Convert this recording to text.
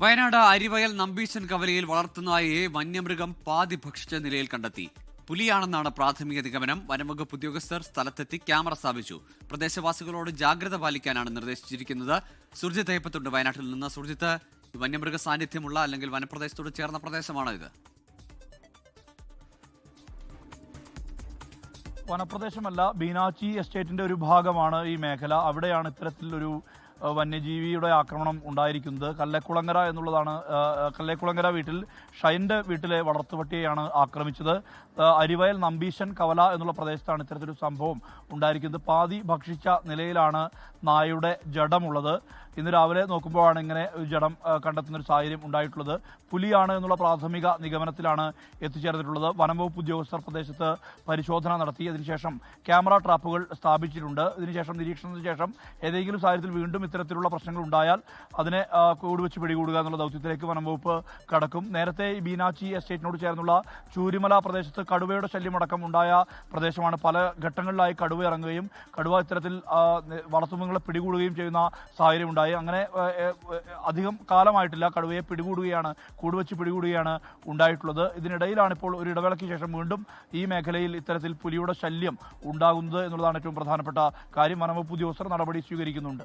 വയനാട് അരിവയൽ നമ്പീശൻ കവലയിൽ വളർത്തുനായയെ വന്യമൃഗം പാതി ഭക്ഷിച്ച നിലയിൽ കണ്ടെത്തി. പുലിയാണെന്നാണ് പ്രാഥമിക നിഗമനം. വനംവകുപ്പ് ഉദ്യോഗസ്ഥർ സ്ഥലത്തെത്തി ക്യാമറ സ്ഥാപിച്ചു. പ്രദേശവാസികളോട് ജാഗ്രത പാലിക്കാനാണ് നിർദ്ദേശിച്ചിരിക്കുന്നത്. സുർജിത്ത് അയ്യപ്പത്തുണ്ട് വയനാട്ടിൽ നിന്ന് സുർജിത്ത് വന്യമൃഗ സാന്നിധ്യമുള്ള അല്ലെങ്കിൽ വനപ്രദേശത്തോട് ചേർന്ന പ്രദേശമാണോ ഇത്? വനപ്രദേശമല്ല ബീനാച്ചി എസ്റ്റേറ്റിന്റെ ഒരു ഭാഗമാണ് ഈ മേഖല. അവിടെയാണ് ഇത്തരത്തിലൊരു വന്യജീവിയുടെ ആക്രമണം ഉണ്ടായിരിക്കുന്നത്. കല്ലേക്കുളങ്ങര എന്നുള്ളതാണ് കല്ലേക്കുളങ്ങര വീട്ടിൽ ഷൈന്റെ വീട്ടിലെ വളർത്തുപട്ടിയെയാണ് ആക്രമിച്ചത്. അരിവയൽ നമ്പീശൻ കവല എന്നുള്ള പ്രദേശത്താണ് ഇത്തരത്തിലൊരു സംഭവം ഉണ്ടായിരിക്കുന്നത്. പാതി ഭക്ഷിച്ച നിലയിലാണ് നായയുടെ ജഡമുള്ളത്. ഇന്ന് രാവിലെ നോക്കുമ്പോഴാണ് ഇങ്ങനെ ജഡം കണ്ടെത്തുന്ന ഒരു സാഹചര്യം ഉണ്ടായിട്ടുള്ളത്. പുലിയാണ് എന്നുള്ള പ്രാഥമിക നിഗമനത്തിലാണ് എത്തിച്ചേർന്നിട്ടുള്ളത്. വനംവകുപ്പ് ഉദ്യോഗസ്ഥർ പ്രദേശത്ത് പരിശോധന നടത്തി. അതിനുശേഷം ക്യാമറ ട്രാപ്പുകൾ സ്ഥാപിച്ചിട്ടുണ്ട്. ഇതിനുശേഷം നിരീക്ഷണത്തിന് ശേഷം ഏതെങ്കിലും സാഹചര്യത്തിൽ വീണ്ടും ഇത്തരത്തിലുള്ള പ്രശ്നങ്ങൾ ഉണ്ടായാൽ അതിനെ കൂടുവെച്ച് പിടികൂടുക എന്നുള്ള ദൗത്യത്തിലേക്ക് വനംവകുപ്പ് കടക്കും. നേരത്തെ ഈ ബീനാച്ചി എസ്റ്റേറ്റിനോട് ചേർന്നുള്ള ചൂരിമല പ്രദേശത്ത് കടുവയുടെ ശല്യമടക്കം ഉണ്ടായ പ്രദേശമാണ്. പല ഘട്ടങ്ങളിലായി കടുവ ഇറങ്ങുകയും കടുവ ഇത്തരത്തിൽ വളർത്തുമൃഗങ്ങളെ പിടികൂടുകയും ചെയ്യുന്ന സാഹചര്യം ഉണ്ടായി അങ്ങനെ അധികം കാലമായിട്ടില്ല കടുവയെ പിടികൂടുകയാണ് കൂടുവെച്ച് പിടികൂടുകയാണ് ഉണ്ടായിട്ടുള്ളത്. ഇതിനിടയിലാണ് ഇപ്പോൾ ഒരു ഇടവേളയ്ക്ക് ശേഷം വീണ്ടും ഈ മേഖലയിൽ ഇത്തരത്തിൽ പുലിയുടെ ശല്യം ഉണ്ടാകുന്നത് എന്നുള്ളതാണ് ഏറ്റവും പ്രധാനപ്പെട്ട കാര്യം. വനംവകുപ്പ് ഉദ്യോഗസ്ഥർ നടപടി സ്വീകരിക്കുന്നുണ്ട്.